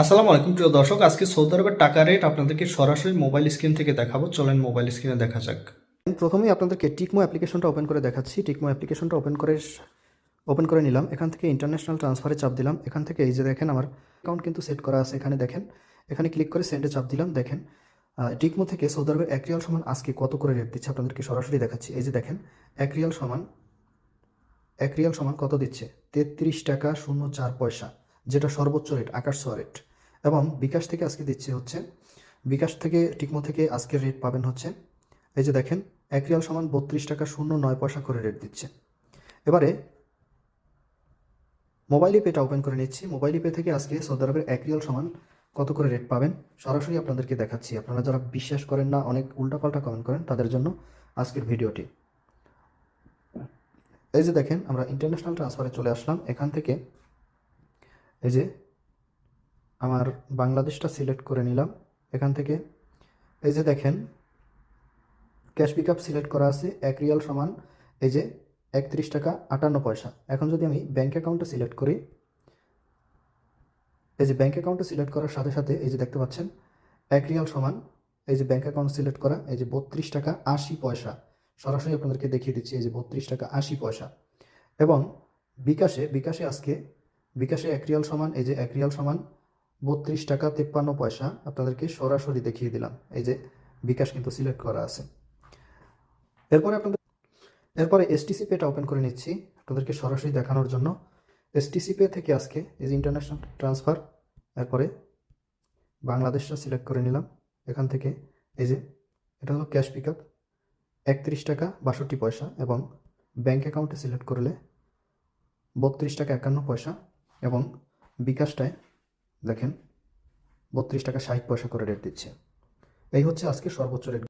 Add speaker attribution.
Speaker 1: আসসালামু আলাইকুম, প্রিয় দর্শক। আজকে সৌদি আরবের টাকা রেট আপনাদেরকে সরাসরি মোবাইল স্ক্রিন থেকে দেখাবো। চলেন মোবাইল স্ক্রিনে দেখা যাক। প্রথমেই আপনাদেরকে টিকমো অ্যাপ্লিকেশনটা ওপেন করে দেখাচ্ছি। টিকমো অ্যাপ্লিকেশনটা ওপেন করে ওপেন করে নিলাম। এখান থেকে ইন্টারন্যাশনাল ট্রান্সফারে চাপ দিলাম। এখান থেকে এই যে দেখেন, আমার অ্যাকাউন্ট কিন্তু সেট করা আছে এখানে দেখেন। এখানে ক্লিক করে সেন্ডে চাপ দিলাম, দেখেন। টিকমো থেকে সৌদি আরবের এক রিয়াল সমান আজকে কত করে রেট দিচ্ছে আপনাদেরকে সরাসরি দেখাচ্ছি। এই যে দেখেন, এক রিয়াল সমান, এক রিয়াল সমান কত দিচ্ছে? তেত্রিশ টাকা শূন্য চার পয়সা, যেটা সর্বোচ্চ রেট আকাশ ছোঁয়া রেট এবং বিকাশ থেকে আজকে দিচ্ছে হচ্ছে, বিকাশ থেকে টিকমো থেকে আজকের রেট পাবেন হচ্ছে, এই যে দেখেন, এক রিয়াল সমান বত্রিশ টাকা শূন্য নয় পয়সা করে রেট দিচ্ছে। এবারে মোবাইল পেটা ওপেন করে নিচ্ছি। মোবাইল পে থেকে আজকে সৌদি আরবের এক রিয়াল সমান কত করে রেট পাবেন, সরাসরি আপনাদেরকে দেখাচ্ছি। আপনারা যারা বিশ্বাস করেন না, অনেক উল্টাপাল্টা কমেন্ট করেন, তাদের জন্য আজকের ভিডিওটি। এই যে দেখেন, আমরা ইন্টারন্যাশনাল ট্রান্সফারে চলে আসলাম। এখান থেকে এই যে আমার বাংলাদেশটা সিলেক্ট করে নিলাম। এখান থেকে এই যে দেখেন, ক্যাশ পিক আপ সিলেক্ট করা আছে এক রিয়াল সমান, এই যে একত্রিশ টাকা আটান্ন পয়সা। এখন যদি আমি ব্যাঙ্ক অ্যাকাউন্টটা সিলেক্ট করি, এই যে ব্যাঙ্ক অ্যাকাউন্টটা সিলেক্ট করার সাথে সাথে এই যে দেখতে পাচ্ছেন, এক রিয়াল সমান, এই যে ব্যাঙ্ক অ্যাকাউন্ট সিলেক্ট করা, এই যে বত্রিশ টাকা আশি পয়সা। সরাসরি আপনাদেরকে দেখিয়ে দিচ্ছি, এই যে বত্রিশ টাকা আশি পয়সা। এবং বিকাশে বিকাশে আজকে, বিকাশে এক রিয়াল সমান, এই যে এক রিয়াল সমান বত্রিশ টাকা তেপ্পান্ন পয়সা আপনাদেরকে সরাসরি দেখিয়ে দিলাম। এই যে বিকাশ কিন্তু সিলেক্ট করা আছে। এরপরে আপনাদের এরপরে এসটিসি পেটা ওপেন করে নিচ্ছি আপনাদেরকে সরাসরি দেখানোর জন্য। এসটিসি পে থেকে আজকে এই যে ইন্টারন্যাশনাল ট্রান্সফার এরপরে বাংলাদেশটা সিলেক্ট করে নিলাম। এখান থেকে এই যে এটা হলো ক্যাশ পিক আপ একত্রিশ টাকা বাষট্টি পয়সা এবং ব্যাঙ্ক অ্যাকাউন্টে সিলেক্ট করলে বত্রিশ টাকা একান্ন পয়সা এবং বিকাশটায় দেখেন বত্রিশ টাকা ষাট পয়সা করে রেট দিচ্ছে। এই হচ্ছে আজকে সর্বোচ্চ রেট